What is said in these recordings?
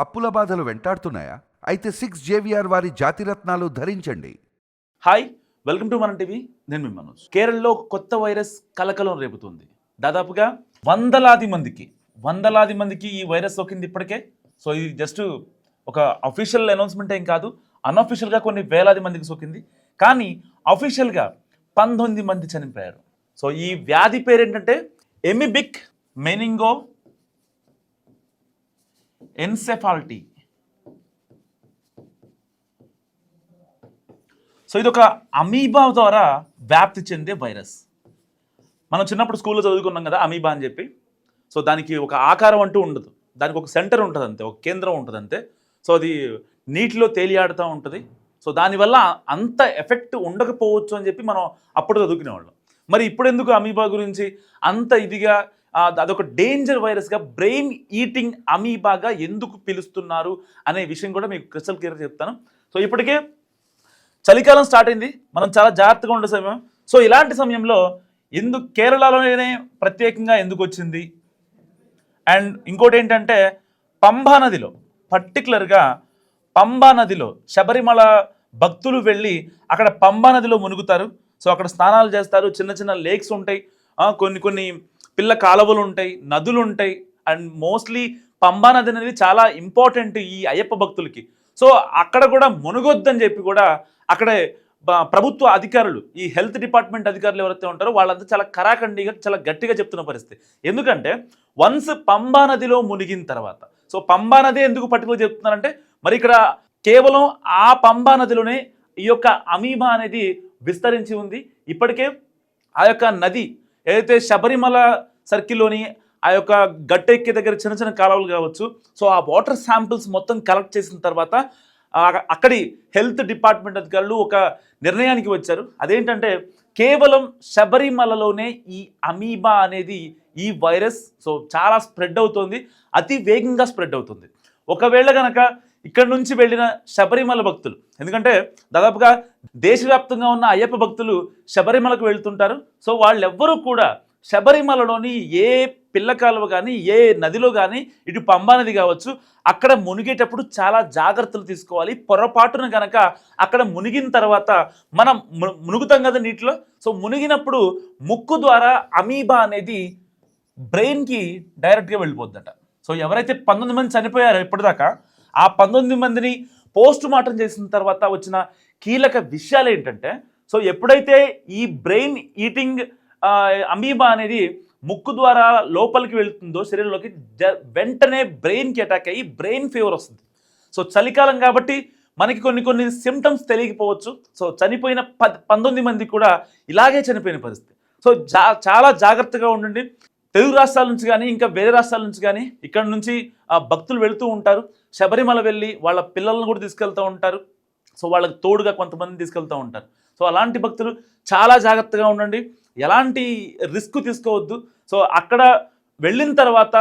అప్పుల బాధలు వెంటాడుతున్నాయా? అయితే సిక్స్ జేవిఆర్ వారి జాతిరత్నాలు ధరించండి. హాయ్ వెల్కమ్ టు మన టీవీ. నేను మీ మనోజ్. కేరళలో కొత్త వైరస్ కలకలం రేపుతుంది. దాదాపుగా వందలాది మందికి వందలాది మందికి ఈ వైరస్ సోకింది ఇప్పటికే. సో ఇది జస్ట్ ఒక అఫీషియల్ అనౌన్స్మెంట్ ఏం కాదు అన్అఫీషియల్గా కొన్ని వేలాది మందికి సోకింది. కానీ అఫీషియల్గా పంతొమ్మిది మంది చనిపోయారు. సో ఈ వ్యాధి పేరు ఏంటంటే ఎమిబిక్ మెనింగో ఎన్సెఫాలిటీ. సో ఇది ఒక అమీబా ద్వారా వ్యాప్తి చెందే వైరస్. మనం చిన్నప్పుడు స్కూల్లో చదువుకున్నాం కదా అమీబా అని చెప్పి. సో దానికి ఒక ఆకారం అంటూ ఉండదు. దానికి ఒక సెంటర్ ఉంటుంది అంతే ఒక కేంద్రం ఉంటుంది అంతే. సో అది నీటిలో తేలియాడుతూ ఉంటుంది. సో దానివల్ల అంత ఎఫెక్ట్ ఉండకపోవచ్చు అని చెప్పి మనం అప్పుడు చదువుకునేవాళ్ళం. మరి ఇప్పుడు ఎందుకు అమీబా గురించి అంత ఇదిగా అదొక డేంజర్ వైరస్గా బ్రెయిన్ ఈటింగ్ అమీబాగా ఎందుకు పిలుస్తున్నారు అనే విషయం కూడా మీకు క్రిస్టల్ క్లియర్ చెప్తాను. సో ఇప్పటికే చలికాలం స్టార్ట్ అయింది. మనం చాలా జాగ్రత్తగా ఉండే సమయం. సో ఇలాంటి సమయంలో ఎందుకు కేరళలోనే ప్రత్యేకంగా ఎందుకు వచ్చింది? అండ్ ఇంకోటి ఏంటంటే పంబా నదిలో పర్టికులర్గా పంబా నదిలో శబరిమల భక్తులు వెళ్ళి అక్కడ పంబా నదిలో మునుగుతారు. సో అక్కడ స్నానాలు చేస్తారు. చిన్న చిన్న లేక్స్ ఉంటాయి. కొన్ని కొన్ని పిల్ల కాలువలు ఉంటాయి నదులు ఉంటాయి అండ్ మోస్ట్లీ పంబా నది అనేది చాలా ఇంపార్టెంట్ ఈ అయ్యప్ప భక్తులకి. సో అక్కడ కూడా మునుగొద్దని చెప్పి కూడా అక్కడే ప్రభుత్వ అధికారులు ఈ హెల్త్ డిపార్ట్మెంట్ అధికారులు ఎవరైతే ఉంటారో వాళ్ళంతా చాలా కరాఖండిగా చాలా గట్టిగా చెప్తున్న పరిస్థితి. ఎందుకంటే వన్స్ పంబా నదిలో మునిగిన తర్వాత సో పంబా నది ఎందుకు పర్టికులర్ చెప్తున్నారంటే మరి ఇక్కడ కేవలం ఆ పంబా నదిలోనే ఈ యొక్క అమీబా అనేది విస్తరించి ఉంది. ఇప్పటికే ఆ యొక్క నది ఏదైతే శబరిమల సర్కిల్లోని ఆ యొక్క గట్టెక్కే దగ్గర చిన్న చిన్న కాలువలు కావచ్చు సో ఆ వాటర్ శాంపిల్స్ మొత్తం కలెక్ట్ చేసిన తర్వాత అక్కడి హెల్త్ డిపార్ట్మెంట్ అధికారులు ఒక నిర్ణయానికి వచ్చారు. అదేంటంటే కేవలం శబరిమలలోనే ఈ అమీబా అనేది ఈ వైరస్ సో చాలా స్ప్రెడ్ అవుతుంది. అతి వేగంగా స్ప్రెడ్ అవుతుంది. ఒకవేళ కనుక ఇక్కడ నుంచి వెళ్ళిన శబరిమల భక్తులు. ఎందుకంటే దాదాపుగా దేశవ్యాప్తంగా ఉన్న అయ్యప్ప భక్తులు శబరిమలకు వెళ్తుంటారు. సో వాళ్ళెవ్వరూ కూడా శబరిమలలోని ఏ పిల్ల కాలువ కానీ ఏ నదిలో కానీ ఇటు పంబానది కావచ్చు అక్కడ మునిగేటప్పుడు చాలా జాగ్రత్తలు తీసుకోవాలి. పొరపాటున కనుక అక్కడ మునిగిన తర్వాత మనం మునుగుతాం కదా నీటిలో. సో మునిగినప్పుడు ముక్కు ద్వారా అమీబా అనేది బ్రెయిన్కి డైరెక్ట్గా వెళ్ళిపోద్దట. సో ఎవరైతే పంతొమ్మిది మంది చనిపోయారో ఇప్పటిదాకా ఆ పంతొమ్మిది మందిని పోస్ట్ మార్టం చేసిన తర్వాత వచ్చిన కీలక విషయాలు ఏంటంటే సో ఎప్పుడైతే ఈ బ్రెయిన్ ఈటింగ్ అమీబా అనేది ముక్కు ద్వారా లోపలికి వెళ్తుందో శరీరంలోకి జ- వెంటనే బ్రెయిన్కి అటాక్ అయ్యి బ్రెయిన్ ఫీవర్ వస్తుంది. సో చలికాలం కాబట్టి మనకి కొన్ని కొన్ని సిమ్టమ్స్ తెలియకపోవచ్చు. సో చనిపోయిన పద్ పంతొమ్మిది మంది కూడా ఇలాగే చనిపోయిన పరిస్థితి. సో జా చాలా జాగ్రత్తగా ఉండండి. తెలుగు రాష్ట్రాల నుంచి కానీ ఇంకా వేరే రాష్ట్రాల నుంచి కానీ ఇక్కడ నుంచి ఆ, భక్తులు వెళుతూ ఉంటారు. శబరిమల వెళ్ళి వాళ్ళ పిల్లలను కూడా తీసుకెళ్తూ ఉంటారు. సో వాళ్ళకి తోడుగా కొంతమంది తీసుకెళ్తూ ఉంటారు. సో అలాంటి భక్తులు చాలా జాగ్రత్తగా ఉండండి. ఎలాంటి రిస్క్ తీసుకోవద్దు. సో అక్కడ వెళ్ళిన తర్వాత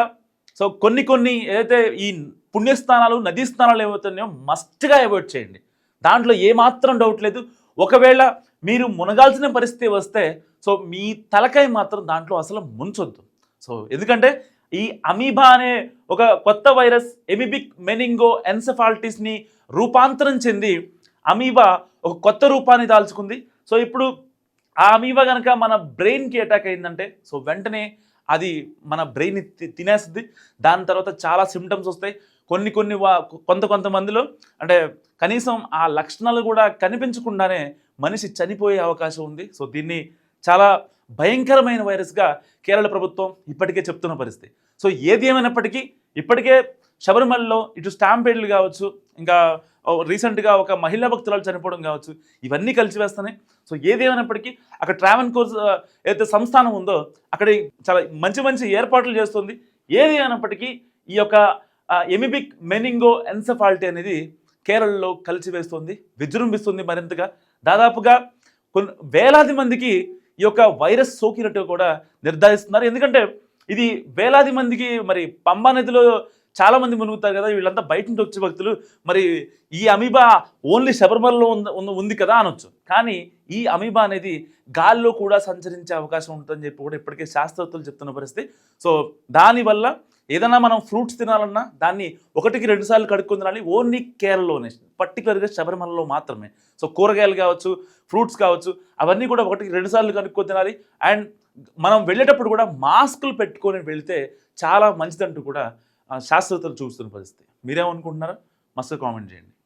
సో కొన్ని కొన్ని ఏదైతే ఈ పుణ్యస్థానాలు నదీ స్థానాలు ఏమవుతున్నాయో మస్ట్గా అవాయిడ్ చేయండి. దాంట్లో ఏమాత్రం డౌట్ లేదు. ఒకవేళ మీరు మునగాల్సిన పరిస్థితి వస్తే సో మీ తలకాయ మాత్రం దాంట్లో అసలు ముంచొద్దు. సో ఎందుకంటే ఈ అమీబా అనే ఒక కొత్త వైరస్ ఎమిబిక్ మెనింగో ఎన్సెఫాలిటిస్ని రూపాంతరం చెంది అమీబా ఒక కొత్త రూపాన్ని దాల్చుకుంది. సో ఇప్పుడు ఆ అమీబా కనుక మన బ్రెయిన్కి అటాక్ అయిందంటే సో వెంటనే అది మన బ్రెయిన్ తినేస్తుంది. దాని తర్వాత చాలా సిమ్టమ్స్ వస్తాయి. కొన్ని కొన్ని వా- కొంత కొంతమందిలో అంటే కనీసం ఆ లక్షణాలు కూడా కనిపించకుండానే మనిషి చనిపోయే అవకాశం ఉంది. సో దీన్ని చాలా భయంకరమైన వైరస్గా కేరళ ప్రభుత్వం ఇప్పటికే చెప్తున్న పరిస్థితి. సో ఏది ఏమైనప్పటికీ ఇప్పటికే శబరిమలలో ఇటు స్టాంపేడ్లు కావచ్చు ఇంకా రీసెంట్గా ఒక మహిళా భక్తురాలు చనిపోవడం కావచ్చు ఇవన్నీ కలిసి వేస్తున్నాయి. సో ఏది ఏమైనప్పటికీ అక్కడ ట్రావెన్ కోర్స్ ఏదైతే సంస్థానం ఉందో అక్కడ చాలా మంచి మంచి ఏర్పాట్లు చేస్తుంది. ఏది అయినప్పటికీ ఈ యొక్క ఎమిబిక్ మెనింగో ఎన్సెఫాలిటీ అనేది కేరళలో కలిసి వేస్తుంది విజృంభిస్తుంది మరింతగా. దాదాపుగా కొన్ని వేలాది మందికి ఈ యొక్క వైరస్ సోకినట్టు కూడా నిర్ధారిస్తున్నారు. ఎందుకంటే ఇది వేలాది మందికి మరి పంబా నదిలో చాలా మంది మునుగుతారు కదా వీళ్ళంతా బయట నుంచి వచ్చే భక్తులు. మరి ఈ అమీబా ఓన్లీ శబరిమలలో ఉంది ఉంది- ఉంది కదా అనొచ్చు. కానీ ఈ అమీబా అనేది గాల్లో కూడా సంచరించే అవకాశం ఉంటుందని చెప్పి కూడా ఇప్పటికే శాస్త్రవేత్తలు చెప్తున్న పరిస్థితి. సో దానివల్ల ఏదైనా మనం ఫ్రూట్స్ తినాలన్నా దాన్ని ఒకటికి రెండు సార్లు కడుక్కొని తినాలి. ఓన్లీ కేరళలోనే. పర్టికులర్గా శబరిమలలో మాత్రమే. సో కూరగాయలు కావచ్చు ఫ్రూట్స్ కావచ్చు అవన్నీ కూడా ఒకటికి రెండు సార్లు కనుక్కొని తినాలి. అండ్ మనం వెళ్ళేటప్పుడు కూడా మాస్కులు పెట్టుకొని వెళ్తే చాలా మంచిదంటూ కూడా శాస్త్రవేత్తలు చూస్తున్న పరిస్థితి. మీరేమనుకుంటున్నారా? మస్తు కామెంట్ చేయండి.